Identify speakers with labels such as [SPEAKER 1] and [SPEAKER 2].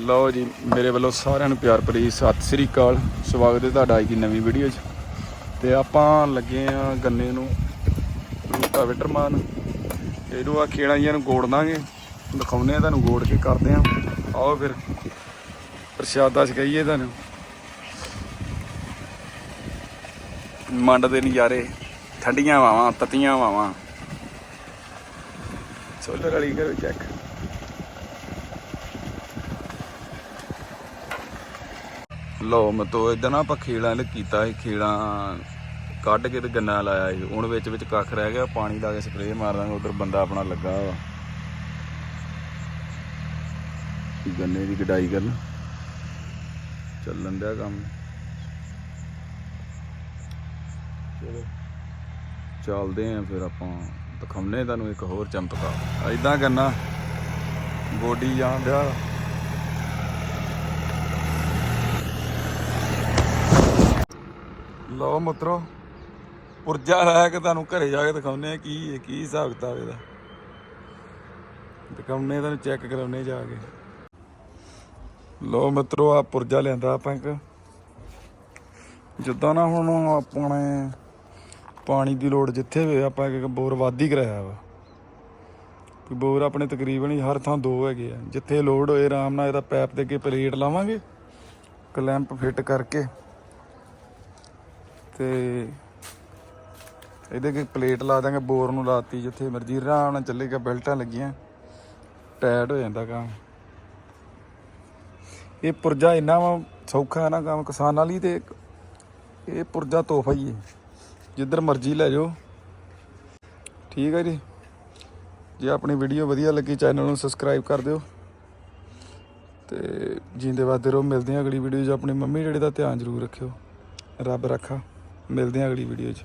[SPEAKER 1] ਲਓ ਜੀ, ਮੇਰੇ ਵੱਲੋਂ ਸਾਰਿਆਂ ਨੂੰ ਪਿਆਰ ਭਰੀ ਸਤਿ ਸ੍ਰੀ ਅਕਾਲ। ਸਵਾਗਤ ਹੈ ਤੁਹਾਡਾ ਅੱਜ ਦੀ ਨਵੀਂ ਵੀਡੀਓ 'ਚ। ਤੇ ਆਪਾਂ ਲੱਗੇ ਆ ਗੰਨੇ ਨੂੰ ਰੂਟਾਵੇਟਰ ਮਾਨ ਇਹਨੂੰ ਆ ਖੇੜਾਂ ਨੂੰ ਗੋੜ ਦਾਂਗੇ। ਦਿਖਾਉਨੇ ਆ ਤੁਹਾਨੂੰ ਗੋੜ ਕੇ ਕਰਦੇ ਆ ਆਓ ਫਿਰ, ਪ੍ਰਸ਼ਾਦਾ ਛਕਾਈਏ ਤੁਹਾਨੂੰ। ਮੰਡ ਦੇ ਨਜ਼ਾਰੇ, ਠੰਡੀਆਂ ਵਾਵਾਂ ਤਤੀਆਂ ਵਾਵਾਂ ਸੋਲਰ ਵਾਲੀ ਕਰੋ ਚੈੱਕ ਲੋ ਮਤੋ ਇਦਾਂ ਨਾ ਆਪਾਂ ਖੇੜਾਂ ਨੇ ਕੀਤਾ ਸੀ, ਖੇੜਾਂ ਕੱਢ ਕੇ ਤੇ ਗੰਨਾ ਲਾਇਆ ਸੀ। ਹੁਣ ਵਿੱਚ ਵਿੱਚ ਕੱਖ ਰਹਿ ਗਿਆ, ਪਾਣੀ ਲਾ ਕੇ ਸਪਰੇਅ ਮਾਰ ਦਾਂਗੇ, ਉਧਰ ਬੰਦਾ ਆਪਣਾ ਲੱਗਾ ਵਾ। ਗੰਨੇ ਦੀ ਗਡਾਈ ਕਰਨ। ਚੱਲਣ ਦਿਆ ਕੰਮ। ਚਲੋ, ਚੱਲਦੇ ਆਂ ਫਿਰ ਆਪਾਂ। ਦਿਖਾਉਨੇ ਤੁਹਾਨੂੰ ਇੱਕ ਹੋਰ ਚਮਤਕਾਰ। ਐਦਾਂ ਗੰਨਾ ਗੋਡੀ ਜਾਂ ਦਿਆ ਲਓ ਮਿੱਤਰੋ, ਪੁਰਜਾ ਲੈ ਕੇ ਤੁਹਾਨੂੰ ਘਰੇ ਜਾ ਕੇ ਦਿਖਾਉਨੇ ਆ ਕੀ ਹੈ ਕੀ ਹਿਸਾਬ ਕਿਤਾਬ ਇਹਦਾ। ਦਿਖਾਉਨੇ ਤੁਹਾਨੂੰ ਚੈੱਕ ਕਰਾਉਨੇ ਜਾ ਕੇ। ਲਓ ਮਿੱਤਰੋ ਆ ਪੁਰਜਾ ਲਿਆਂਦਾ ਆਪਾਂ ਇੱਕ। ਜਿੱਦਾਂ ਨਾ ਹੁਣ ਆਪਣੇ ਪਾਣੀ ਦੀ ਲੋੜ ਜਿੱਥੇ ਵੀ ਆਪਾਂ ਇੱਕ ਬੋਰ ਵਾਧੀ ਕਰਾਇਆ ਵਾ। ਕਿ ਬੋਰ ਆਪਣੇ ਤਕਰੀਬਨ ਹਰ ਥਾਂ ਦੋ ਹੈਗੇ ਆ। ਜਿੱਥੇ ਲੋੜ ਹੋਏ ਆਰਾਮ ਨਾਲ ਇਹਦਾ ਪੈਪ ਦੇ ਅੱਗੇ ਪਲੇਟ ਲਾਵਾਂਗੇ, ਕਲੈਂਪ ਫਿੱਟ ਕਰਕੇ। ਤੇ ਇਹਦੇ ਅੱਗੇ ਪਲੇਟ ਲਾ ਦਾਂਗੇ ਬੋਰ ਨੂੰ ਲਾਤੀ ਜਿੱਥੇ ਮਰਜ਼ੀ। ਆਰਾਮ ਨਾਲ ਚੱਲੇਗਾ ਬੈਲਟਾਂ ਲੱਗੀਆਂ। ਟਾਇਟ ਹੋ ਜਾਂਦਾ ਕੰਮ। ਇਹ ਪੁਰਜਾ ਇੰਨਾ ਵਾ ਸੌਖਾ ਨਾ ਕੰਮ, ਕਿਸਾਨਾਂ ਲਈ ਤੇ ਇਹ ਪੁਰਜਾ ਤੋਹਫਾ ਹੀ ਹੈ। ਜਿੱਧਰ ਮਰਜ਼ੀ ਲੈ ਜਾਓ। ਠੀਕ ਹੈ ਜੀ। ਜੇ ਆਪਣੀ ਵੀਡੀਓ ਵਧੀਆ ਲੱਗੀ, ਚੈਨਲ ਨੂੰ ਸਬਸਕ੍ਰਾਈਬ ਕਰ ਦਿਓ। ਤੇ ਜਿੰਦੇ ਵਾਦੇ ਰਹੋ, ਮਿਲਦੇ ਹਾਂ ਅਗਲੀ ਵੀਡੀਓ 'ਚ। ਆਪਣੀ ਮੰਮੀ ਡੈਡੀ ਦਾ ਧਿਆਨ ਜ਼ਰੂਰ ਰੱਖਿਓ। ਰੱਬ ਰੱਖਾ। ਮਿਲਦੇ ਹਾਂ ਅਗਲੀ ਵੀਡੀਓ 'ਚ।